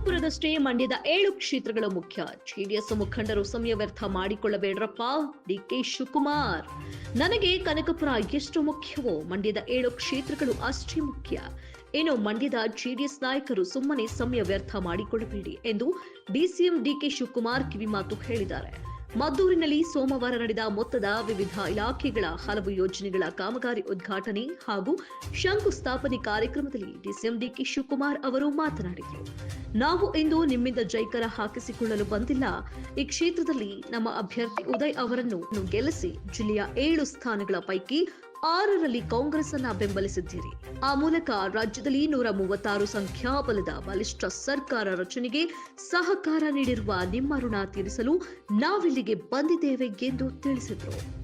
ಕನಕಪುರದಷ್ಟೇ ಮಂಡ್ಯದ ಏಳು ಕ್ಷೇತ್ರಗಳು ಮುಖ್ಯ. ಜೆಡಿಎಸ್ ಮುಖಂಡರು ಸಮಯ ವ್ಯರ್ಥ ಮಾಡಿಕೊಳ್ಳಬೇಡ್ರಪ್ಪ, ಡಿಕೆ ಶಿವಕುಮಾರ್. ನನಗೆ ಕನಕಪುರ ಎಷ್ಟು ಮುಖ್ಯವೋ, ಮಂಡ್ಯದ ಏಳು ಕ್ಷೇತ್ರಗಳು ಅಷ್ಟೇ ಮುಖ್ಯ. ಏನು ಮಂಡ್ಯದ ಜೆಡಿಎಸ್ ನಾಯಕರು ಸುಮ್ಮನೆ ಸಮಯ ವ್ಯರ್ಥ ಮಾಡಿಕೊಳ್ಳಬೇಡಿ ಎಂದು ಡಿಸಿಎಂ ಡಿಕೆ ಶಿವಕುಮಾರ್ ಕಿವಿಮಾತು ಹೇಳಿದ್ದಾರೆ. ಮದ್ದೂರಿನಲ್ಲಿ ಸೋಮವಾರ ನಡೆದ ಮೊತ್ತದ ವಿವಿಧ ಇಲಾಖೆಗಳ ಹಲವು ಯೋಜನೆಗಳ ಕಾಮಗಾರಿ ಉದ್ಘಾಟನೆ ಹಾಗೂ ಶಂಕುಸ್ಥಾಪನೆ ಕಾರ್ಯಕ್ರಮದಲ್ಲಿ ಡಿಸಿಎಂ ಡಿಕೆ ಶಿವಕುಮಾರ್ ಅವರು ಮಾತನಾಡಿದರು. ನಾವು ಇಂದು ನಿಮ್ಮಿಂದ ಜೈಕರ ಹಾಕಿಸಿಕೊಳ್ಳಲು ಬಂದಿಲ್ಲ. ಈ ಕ್ಷೇತ್ರದಲ್ಲಿ ನಮ್ಮ ಅಭ್ಯರ್ಥಿ ಉದಯ್ ಅವರನ್ನು ಗೆಲ್ಲಿಸಿ ಜಿಲ್ಲೆಯ ಏಳು ಸ್ಥಾನಗಳ ಪೈಕಿ ಆರರಲ್ಲಿ ಕಾಂಗ್ರೆಸ್ ಅನ್ನ ಬೆಂಬಲಿಸಿದ್ದೀರಿ. ಆ ಮೂಲಕ ರಾಜ್ಯದಲ್ಲಿ ನೂರ ಮೂವತ್ತಾರು ಸಂಖ್ಯಾಬಲದ ಬಲಿಷ್ಠ ಸರ್ಕಾರ ರಚನೆಗೆ ಸಹಕಾರ ನೀಡಿರುವ ನಿಮ್ಮ ಋಣ ತೀರಿಸಲು ನಾವಿಲ್ಲಿಗೆ ಬಂದಿದ್ದೇವೆ ಎಂದು ತಿಳಿಸಿದರು.